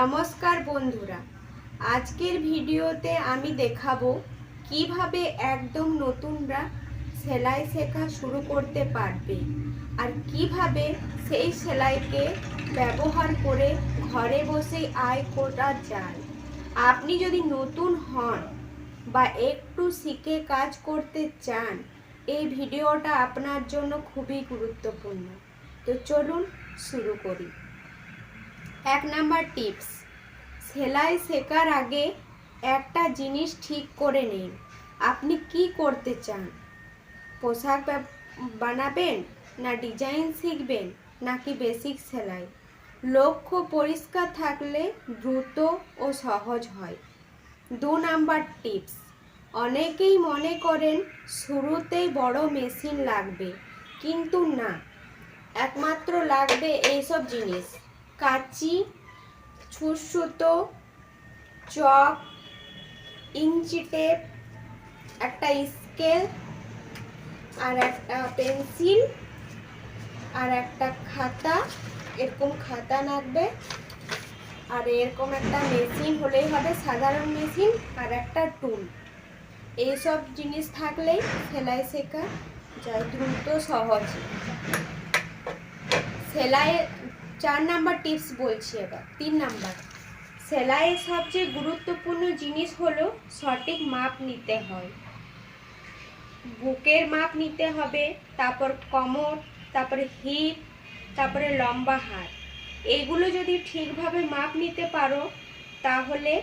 নমস্কার বন্ধুরা। আজকের ভিডিওতে আমি দেখাবো কীভাবে একদম নতুনরা সেলাই শেখা শুরু করতে পারবে আর কীভাবে সেই সেলাইকে ব্যবহার করে ঘরে বসে আয় করা যায়। আপনি যদি নতুন হন বা একটু শিখে কাজ করতে চান, এই ভিডিওটা আপনার জন্য খুবই গুরুত্বপূর্ণ। তো চলুন শুরু করি। এক নাম্বার টিপস, সেলাই শেখার আগে একটা জিনিস ঠিক করে নিন। আপনি কি করতে চান? পোশাক বানাবেন না ডিজাইন শিখবেন নাকি বেসিক সেলাই? লক্ষ্য পরিষ্কার থাকলে দ্রুত ও সহজ হয়। দু নাম্বার টিপস, অনেকেই মনে করেন শুরুতেই বড় মেশিন লাগবে, কিন্তু না, একমাত্র লাগবে এইসব জিনিস। কাঁচি ছুঁচসুতো চক ইঞ্চি টেপ, একটা স্কেল আর একটা পেন্সিল আর একটা খাতা। এরকম খাতা লাগবে। আর এরকম একটা মেশিন হলেই হবে সাধারণ মেশিন আর একটা টুল। এইসব জিনিস থাকলেই সেলাই শেখা যায় দ্রুত সহজ। সেলাইয়ের চার নাম্বার টিপস বলছি এবার। তিন নাম্বার। সেলাইয়ের সবচেয়ে গুরুত্বপূর্ণ জিনিস হলো সঠিক মাপ নিতে হয়। বুকের মাপ নিতে হবে, তারপর কোমর, তারপরে হিপ তারপরে লম্বা হাত। এগুলো যদি ঠিকভাবে মাপ নিতে পারো, তাহলে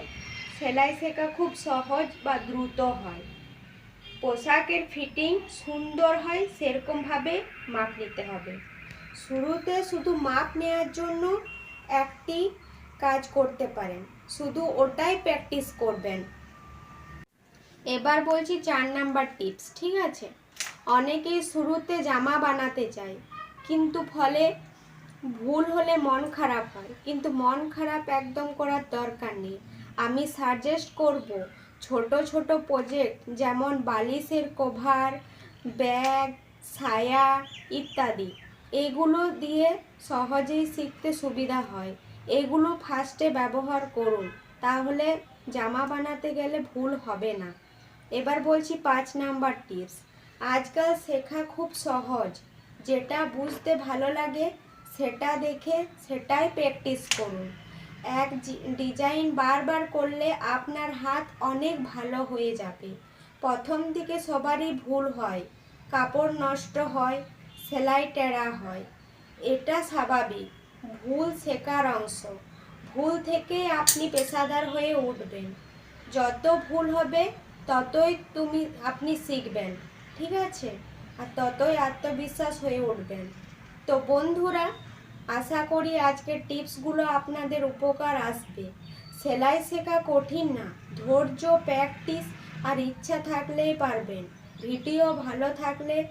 সেলাই শেখা খুব সহজ বা দ্রুত হয়। পোশাকের ফিটিং সুন্দর হয়, সেরকমভাবে মাপ নিতে হবে। শুরুতে শুধু মাপ নেওয়ার জন্য একটি কাজ করতে পারেন। শুধু ওটাই প্র্যাকটিস করবেন। এবার বলছি চার নাম্বার টিপস ঠিক আছে? অনেকেই শুরুতে জামা বানাতে চায়, কিন্তু ফলে ভুল হলে মন খারাপ হয়। কিন্তু মন খারাপ একদম করার দরকার নেই। আমি সাজেস্ট করব ছোট ছোট প্রজেক্ট যেমন বালিশের কভার ব্যাগ ছায়া ইত্যাদি। এগুলো দিয়ে সহজেই শিখতে সুবিধা হয়। এগুলো ফার্স্টে ব্যবহার করুন, তাহলে জামা বানাতে গেলে ভুল হবে না। এবার বলছি পাঁচ নাম্বার টিপস আজকাল শেখা খুব সহজ। যেটা বুঝতে ভালো লাগে, সেটা দেখে সেটাই প্র্যাকটিস করুন। এক ডিজাইন বারবার করলে আপনার হাত অনেক ভালো হয়ে যাবে। প্রথম দিকে সবারই ভুল হয়, কাপড় নষ্ট হয় সেলাই টেরা হয়। এটা স্বাভাবিক। ভুল শেখার অংশ। ভুল থেকে আপনি পেশাদার হয়ে উঠবেন। যত ভুল হবে, ততই তুমি, আপনি শিখবেন। ঠিক আছে? আর ততই আত্মবিশ্বাস হয়ে উঠবেন। তো বন্ধুরা, আশা করি আজকের টিপসগুলো আপনাদের উপকার আসবে। সেলাই শেখা কঠিন না। ধৈর্য, প্র্যাকটিস আর ইচ্ছা থাকলেই পারবেন। ভিডিও ভালো থাকলে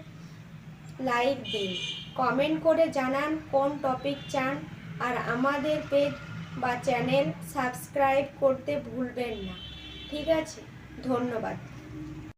লাইক দিন কমেন্ট করে জানান কোন টপিক চান আর আমাদের পেজ বা চ্যানেল সাবস্ক্রাইব করতে ভুলবেন না। ঠিক আছে, ধন্যবাদ।